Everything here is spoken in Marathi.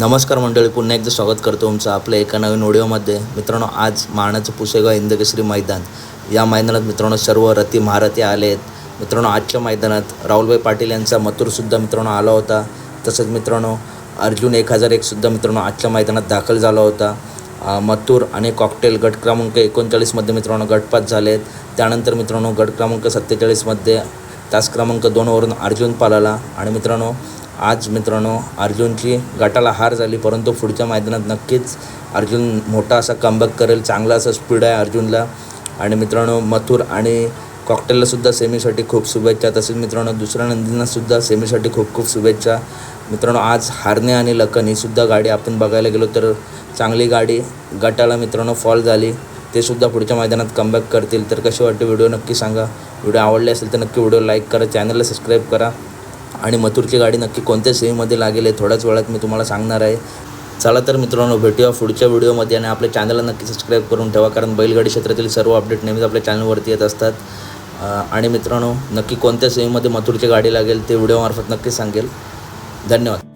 नमस्कार मंडळी पुन्हा एकदा स्वागत करतो तुमचं आपल्या एका नवीन व्हिडिओमध्ये मित्रांनो आज मानाचं पुसेगाव इंदकेश्री मैदान. या मैदानात मित्रांनो सर्व रथी महारथी आले आहेत. मित्रांनो आजच्या मैदानात राहुलभाई पाटील यांचा मथुरसुद्धा मित्रांनो आला होता. तसंच मित्रांनो अर्जुन एक हजार एकसुद्धा मित्रांनो आजच्या मैदानात दाखल झाला होता. मतूर मथुर आणि कॉकटेल गट क्रमांक एकोणचाळीसमध्ये मित्रांनो गटपात झाले आहेत. त्यानंतर मित्रांनो गट क्रमांक सत्तेचाळीसमध्ये तास क्रमांक दोनवरून अर्जुन पालाला. आणि मित्रांनो आज मित्रांनो अर्जुनची गटाला हार झाली परंतु पुढच्या मैदानात नक्कीच अर्जुन मोठा असा कमबॅक करेल चांगला असा स्पीड आहे अर्जुनला. आणि मित्रांनो मथुर आणि कॉकटेललासुद्धा सेमीसाठी खूप शुभेच्छा. तसेच मित्रांनो दुसऱ्या नंदींनासुद्धा सेमीसाठी खूप खूप शुभेच्छा. मित्रांनो आज हारणे आणि लखन हीसुद्धा गाडी आपण बघायला गेलो तर चांगली गाडी. गटाला मित्रांनो फॉल झाली. ते सुद्धा पुढच्या मैदानात कमबॅक करतील. तर कसे वाटते व्हिडिओ नक्की सांगा. व्हिडिओ आवडले असेल तर नक्की व्हिडिओ लाईक करा. चॅनलला सबस्क्राईब करा. आणि मथुरची गाडी नक्की कोणत्या सेमीमध्ये लागेल हे थोड्याच वेळात मी तुम्हाला सांगणार आहे. चला तर मित्रांनो भेटूया पुढच्या व्हिडिओमध्ये आणि आपल्या चॅनलला नक्की सबस्क्राईब करून ठेवा कारण बैलगाडी क्षेत्रातील सर्व अपडेट नेहमीच आपल्या चॅनलवरती येत असतात. आणि मित्रांनो नक्की कोणत्या सेमीमध्ये मथुरची गाडी लागेल ते व्हिडिओमार्फत नक्कीच सांगेल. धन्यवाद.